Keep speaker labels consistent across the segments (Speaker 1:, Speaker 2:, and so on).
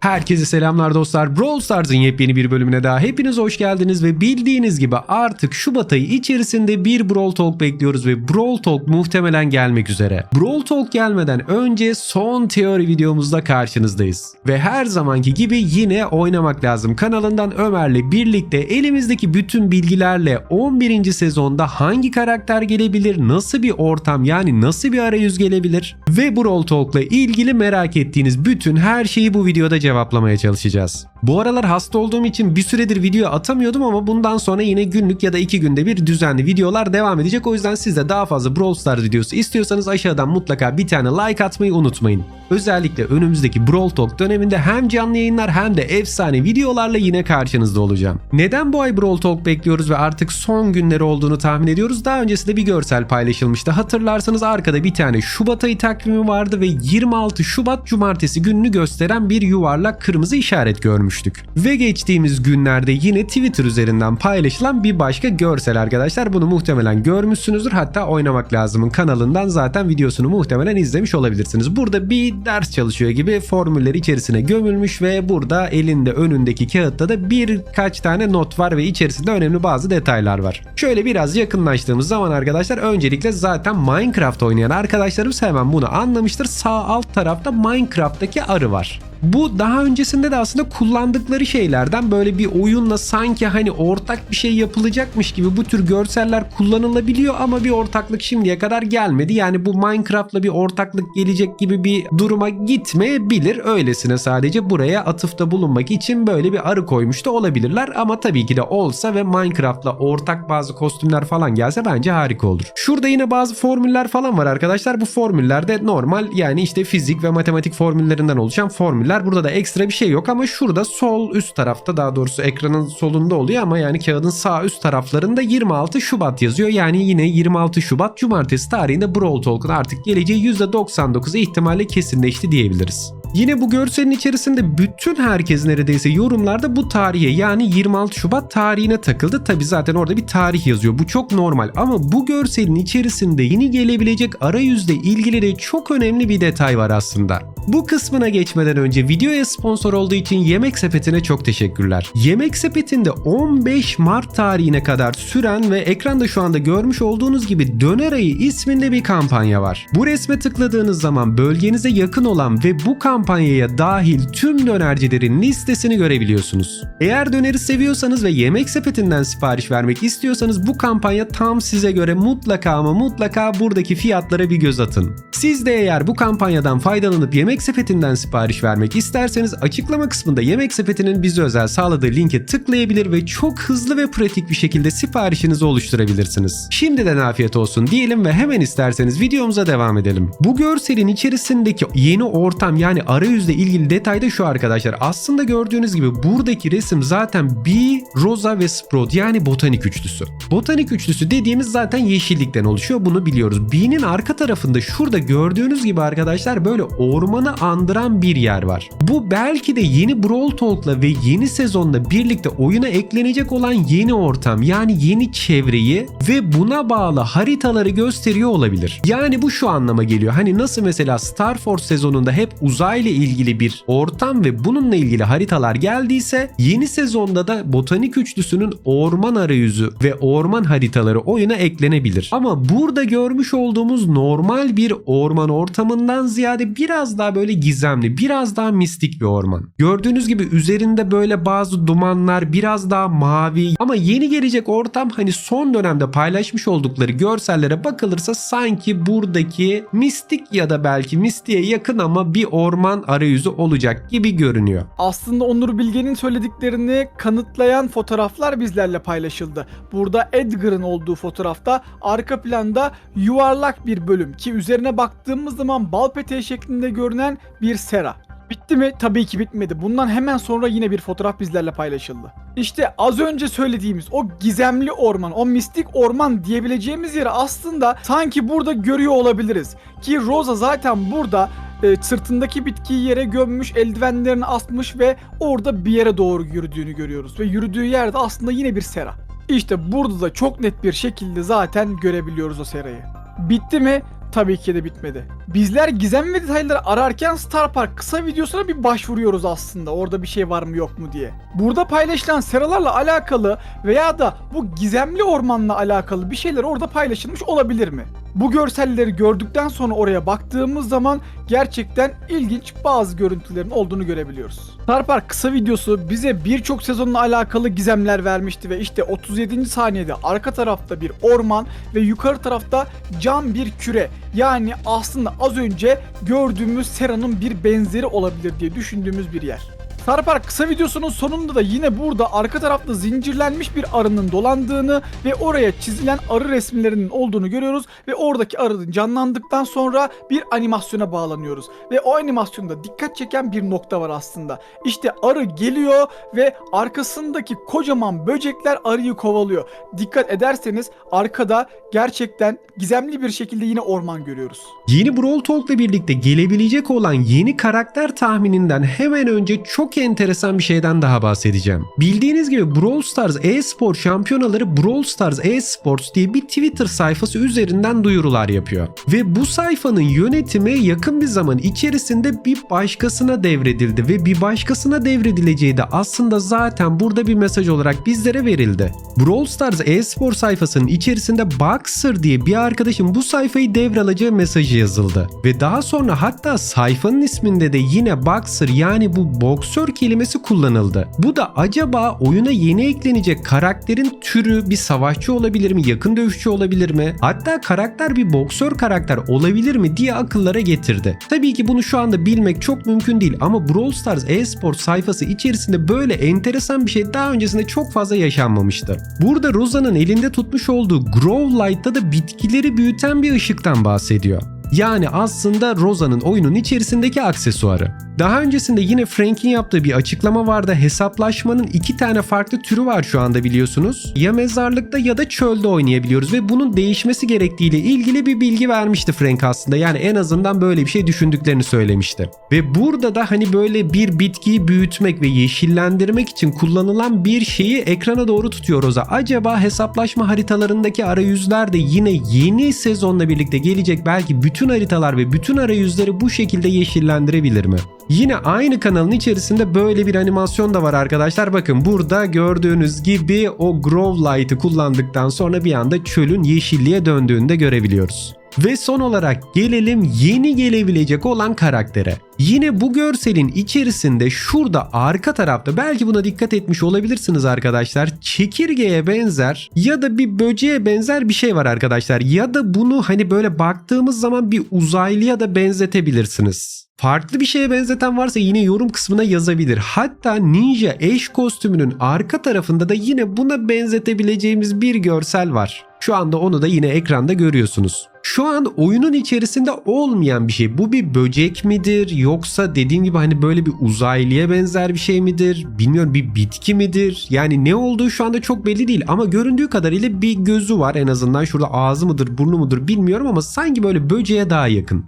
Speaker 1: Herkese selamlar dostlar. Brawl Stars'ın yepyeni bir bölümüne daha hepiniz hoş geldiniz ve bildiğiniz gibi artık Şubat ayı içerisinde bir Brawl Talk bekliyoruz ve Brawl Talk muhtemelen gelmek üzere. Brawl Talk gelmeden önce son teori videomuzda karşınızdayız. Ve her zamanki gibi yine oynamak lazım. Kanalından Ömer'le birlikte elimizdeki bütün bilgilerle 11. sezonda hangi karakter gelebilir, nasıl bir ortam yani nasıl bir arayüz gelebilir ve Brawl Talk'la ilgili merak ettiğiniz bütün her şeyi bu videoda cevaplamaya çalışacağız. Bu aralar hasta olduğum için bir süredir video atamıyordum ama bundan sonra yine günlük ya da iki günde bir düzenli videolar devam edecek. O yüzden siz de daha fazla Brawl Stars videosu istiyorsanız aşağıdan mutlaka bir tane like atmayı unutmayın. Özellikle önümüzdeki Brawl Talk döneminde hem canlı yayınlar hem de efsane videolarla yine karşınızda olacağım. Neden bu ay Brawl Talk bekliyoruz ve artık son günleri olduğunu tahmin ediyoruz? Daha öncesinde bir görsel paylaşılmıştı. Hatırlarsanız arkada bir tane Şubat ayı takvimi vardı ve 26 Şubat Cumartesi gününü gösteren bir yuvarlak kırmızı işaret görmüştük. Ve geçtiğimiz günlerde yine Twitter üzerinden paylaşılan bir başka görsel arkadaşlar. Bunu muhtemelen görmüşsünüzdür. Hatta Oynamak Lazım'ın kanalından zaten videosunu muhtemelen izlemiş olabilirsiniz. Burada bir ders çalışıyor gibi formüller içerisine gömülmüş ve burada elinde önündeki kağıtta da birkaç tane not var ve içerisinde önemli bazı detaylar var. Şöyle biraz yakınlaştığımız zaman arkadaşlar öncelikle zaten Minecraft oynayan arkadaşlarımız hemen bunu anlamıştır. Sağ alt tarafta Minecraft'taki arı var. Bu daha öncesinde de aslında kullandıkları şeylerden böyle bir oyunla sanki hani ortak bir şey yapılacakmış gibi bu tür görseller kullanılabiliyor ama bir ortaklık şimdiye kadar gelmedi. Yani bu Minecraft'la bir ortaklık gelecek gibi bir duruma gitmeyebilir. Öylesine sadece buraya atıfta bulunmak için böyle bir arı koymuş da olabilirler ama tabii ki de olsa ve Minecraft'la ortak bazı kostümler falan gelse bence harika olur. Şurada yine bazı formüller falan var arkadaşlar. Bu formüllerde normal yani işte fizik ve matematik formüllerinden oluşan formüller. Burada da ekstra bir şey yok ama şurada sol üst tarafta daha doğrusu ekranın solunda oluyor ama yani kağıdın sağ üst taraflarında 26 Şubat yazıyor. Yani yine 26 Şubat Cumartesi tarihinde Brawl Talk'un artık geleceği %99 ihtimalle kesinleşti diyebiliriz. Yine bu görselin içerisinde bütün herkes neredeyse yorumlarda bu tarihe yani 26 Şubat tarihine takıldı. Tabi zaten orada bir tarih yazıyor. Bu çok normal ama bu görselin içerisinde yeni gelebilecek arayüzle ilgili de çok önemli bir detay var aslında. Bu kısmına geçmeden önce videoya sponsor olduğu için Yemek Sepeti'ne çok teşekkürler. Yemek Sepeti'nde 15 Mart tarihine kadar süren ve ekranda şu anda görmüş olduğunuz gibi Döner Ayı isminde bir kampanya var. Bu resme tıkladığınız zaman bölgenize yakın olan ve bu kampanyaya dahil tüm dönercilerin listesini görebiliyorsunuz. Eğer döneri seviyorsanız ve Yemek Sepeti'nden sipariş vermek istiyorsanız bu kampanya tam size göre mutlaka ama mutlaka buradaki fiyatlara bir göz atın. Siz de eğer bu kampanyadan faydalanıp Yemek Sepeti'nden sipariş vermek isterseniz açıklama kısmında Yemek Sepeti'nin bize özel sağladığı linke tıklayabilir ve çok hızlı ve pratik bir şekilde siparişinizi oluşturabilirsiniz. Şimdiden afiyet olsun diyelim ve hemen isterseniz videomuza devam edelim. Bu görselin içerisindeki yeni ortam yani arayüzle ilgili detay da şu arkadaşlar. Aslında gördüğünüz gibi buradaki resim zaten Bee, Rosa ve Sprout yani botanik üçlüsü. Botanik üçlüsü dediğimiz zaten yeşillikten oluşuyor bunu biliyoruz. Bee'nin arka tarafında şurada gördüğünüz gibi arkadaşlar böyle ormanı andıran bir yer var. Bu belki de yeni Brawl Talk'la ve yeni sezonla birlikte oyuna eklenecek olan yeni ortam yani yeni çevreyi ve buna bağlı haritaları gösteriyor olabilir. Yani bu şu anlama geliyor. Hani nasıl mesela Star Force sezonunda hep uzayla ilgili bir ortam ve bununla ilgili haritalar geldiyse yeni sezonda da botanik üçlüsünün orman arayüzü ve orman haritaları oyuna eklenebilir. Ama burada görmüş olduğumuz normal bir orman ortamından ziyade biraz daha böyle gizemli, biraz daha mistik bir orman. Gördüğünüz gibi üzerinde böyle bazı dumanlar, biraz daha mavi ama yeni gelecek ortam hani son dönemde paylaşmış oldukları görsellere bakılırsa sanki buradaki mistik ya da belki mistiğe yakın ama bir orman arayüzü olacak gibi görünüyor.
Speaker 2: Aslında Onur Bilge'nin söylediklerini kanıtlayan fotoğraflar bizlerle paylaşıldı. Burada Edgar'ın olduğu fotoğrafta arka planda yuvarlak bir bölüm ki üzerine baktığımız zaman bal peteği şeklinde görünen bir sera. Bitti mi? Tabii ki bitmedi. Bundan hemen sonra yine bir fotoğraf bizlerle paylaşıldı. İşte az önce söylediğimiz o gizemli orman, o mistik orman diyebileceğimiz yeri aslında sanki burada görüyor olabiliriz. Ki Rosa zaten burada e, sırtındaki bitkiyi yere gömmüş, eldivenlerini asmış ve orada bir yere doğru yürüdüğünü görüyoruz. Ve yürüdüğü yerde aslında yine bir sera. İşte burada da çok net bir şekilde zaten görebiliyoruz o serayı. Bitti mi? Tabii ki de bitmedi. Bizler gizem ve detayları ararken Star Park kısa videosuna bir başvuruyoruz aslında. Orada bir şey var mı yok mu diye. Burada paylaşılan seralarla alakalı veya da bu gizemli ormanla alakalı bir şeyler orada paylaşılmış olabilir mi? Bu görselleri gördükten sonra oraya baktığımız zaman gerçekten ilginç bazı görüntülerin olduğunu görebiliyoruz. Star kısa videosu bize birçok sezonla alakalı gizemler vermişti ve işte 37. saniyede arka tarafta bir orman ve yukarı tarafta cam bir küre. Yani aslında az önce gördüğümüz Sera'nın bir benzeri olabilir diye düşündüğümüz bir yer. Star Park kısa videosunun sonunda da yine burada arka tarafta zincirlenmiş bir arının dolandığını ve oraya çizilen arı resimlerinin olduğunu görüyoruz ve oradaki arının canlandıktan sonra bir animasyona bağlanıyoruz ve o animasyonda dikkat çeken bir nokta var aslında. İşte arı geliyor ve arkasındaki kocaman böcekler arıyı kovalıyor. Dikkat ederseniz arkada gerçekten gizemli bir şekilde yine orman görüyoruz.
Speaker 1: Yeni Brawl Talk'la birlikte gelebilecek olan yeni karakter tahmininden hemen önce çok enteresan bir şeyden daha bahsedeceğim. Bildiğiniz gibi Brawl Stars e-spor şampiyonaları Brawl Stars e-sports diye bir Twitter sayfası üzerinden duyurular yapıyor. Ve bu sayfanın yönetimi yakın bir zaman içerisinde bir başkasına devredildi ve bir başkasına devredileceği de aslında zaten burada bir mesaj olarak bizlere verildi. Brawl Stars e-spor sayfasının içerisinde Boxer diye bir arkadaşın bu sayfayı devralacağı mesajı yazıldı. Ve daha sonra hatta sayfanın isminde de yine Boxer yani bu boksör kelimesi kullanıldı. Bu da acaba oyuna yeni eklenecek karakterin türü bir savaşçı olabilir mi, yakın dövüşçü olabilir mi? Hatta karakter bir boksör karakter olabilir mi diye akıllara getirdi. Tabii ki bunu şu anda bilmek çok mümkün değil ama Brawl Stars e-spor sayfası içerisinde böyle enteresan bir şey daha öncesinde çok fazla yaşanmamıştı. Burada Rosa'nın elinde tutmuş olduğu Grow Light'ta da bitkileri büyüten bir ışıktan bahsediyor. Yani aslında Rosa'nın oyunun içerisindeki aksesuarı. Daha öncesinde yine Frank'in yaptığı bir açıklama vardı. Hesaplaşmanın iki tane farklı türü var şu anda biliyorsunuz. Ya mezarlıkta ya da çölde oynayabiliyoruz ve bunun değişmesi gerektiğiyle ilgili bir bilgi vermişti Frank aslında. Yani en azından böyle bir şey düşündüklerini söylemişti. Ve burada da hani böyle bir bitkiyi büyütmek ve yeşillendirmek için kullanılan bir şeyi ekrana doğru tutuyor Rosa. Acaba hesaplaşma haritalarındaki arayüzler de yine yeni sezonla birlikte gelecek belki bütün haritalar ve bütün arayüzleri bu şekilde yeşillendirebilir mi? Yine aynı kanalın içerisinde böyle bir animasyon da var arkadaşlar. Bakın burada gördüğünüz gibi o Grow Light'ı kullandıktan sonra bir anda çölün yeşilliğe döndüğünü de görebiliyoruz. Ve son olarak gelelim yeni gelebilecek olan karaktere. Yine bu görselin içerisinde şurada arka tarafta belki buna dikkat etmiş olabilirsiniz arkadaşlar. Çekirgeye benzer ya da bir böceğe benzer bir şey var arkadaşlar. Ya da bunu hani böyle baktığımız zaman bir uzaylıya da benzetebilirsiniz. Farklı bir şeye benzeten varsa yine yorum kısmına yazabilir. Hatta ninja eş kostümünün arka tarafında da yine buna benzetebileceğimiz bir görsel var. Şu anda onu da yine ekranda görüyorsunuz. Şu an oyunun içerisinde olmayan bir şey. Bu bir böcek midir yoksa dediğim gibi hani böyle bir uzaylıya benzer bir şey midir? Bilmiyorum bir bitki midir? Yani ne olduğu şu anda çok belli değil ama göründüğü kadarıyla bir gözü var en azından. Şurada ağzı mıdır burnu mudur bilmiyorum ama sanki böyle böceğe daha yakın.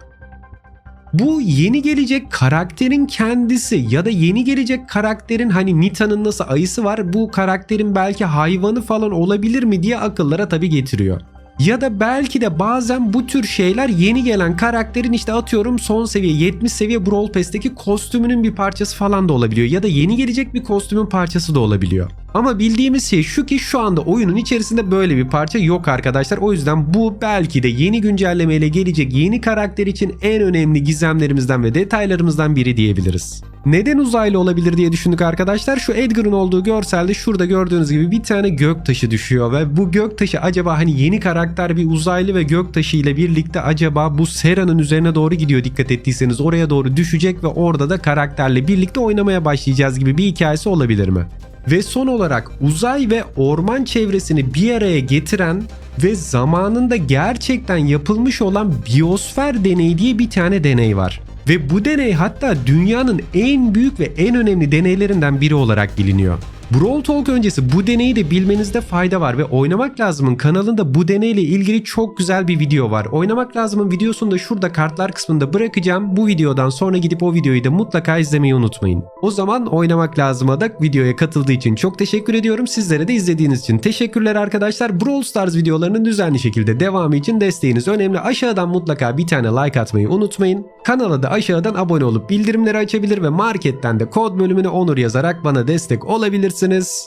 Speaker 1: Bu yeni gelecek karakterin kendisi ya da yeni gelecek karakterin hani Nita'nın nasıl ayısı var bu karakterin belki hayvanı falan olabilir mi diye akıllara tabi getiriyor. Ya da belki de bazen bu tür şeyler yeni gelen karakterin işte atıyorum son seviye 70 seviye Brawl Pass'teki kostümünün bir parçası falan da olabiliyor. Ya da yeni gelecek bir kostümün parçası da olabiliyor. Ama bildiğimiz şey şu ki şu anda oyunun içerisinde böyle bir parça yok arkadaşlar. O yüzden bu belki de yeni güncellemeyle gelecek yeni karakter için en önemli gizemlerimizden ve detaylarımızdan biri diyebiliriz. Neden uzaylı olabilir diye düşündük arkadaşlar. Şu Edgar'ın olduğu görselde şurada gördüğünüz gibi bir tane göktaşı düşüyor ve bu göktaşı acaba hani yeni karakter bir uzaylı ve göktaşı ile birlikte acaba bu Sera'nın üzerine doğru gidiyor dikkat ettiyseniz oraya doğru düşecek ve orada da karakterle birlikte oynamaya başlayacağız gibi bir hikayesi olabilir mi? Ve son olarak uzay ve orman çevresini bir araya getiren ve zamanında gerçekten yapılmış olan biyosfer deneyi diye bir tane deney var. Ve bu deney hatta dünyanın en büyük ve en önemli deneylerinden biri olarak biliniyor. Brawl Talk öncesi bu deneyi de bilmenizde fayda var ve Oynamak Lazım'ın kanalında bu deneyle ilgili çok güzel bir video var. Oynamak Lazım'ın videosunu da şurada kartlar kısmında bırakacağım. Bu videodan sonra gidip o videoyu da mutlaka izlemeyi unutmayın. O zaman Oynamak Lazım'a da videoya katıldığı için çok teşekkür ediyorum. Sizlere de izlediğiniz için teşekkürler arkadaşlar. Brawl Stars videolarının düzenli şekilde devamı için desteğiniz önemli. Aşağıdan mutlaka bir tane like atmayı unutmayın. Kanala da aşağıdan abone olup bildirimleri açabilir ve marketten de kod bölümüne onur yazarak bana destek olabilirsiniz.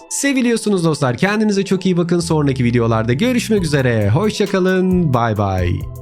Speaker 1: Seviliyorsunuz dostlar. Kendinize çok iyi bakın. Sonraki videolarda görüşmek üzere. Hoşçakalın. Bay bay.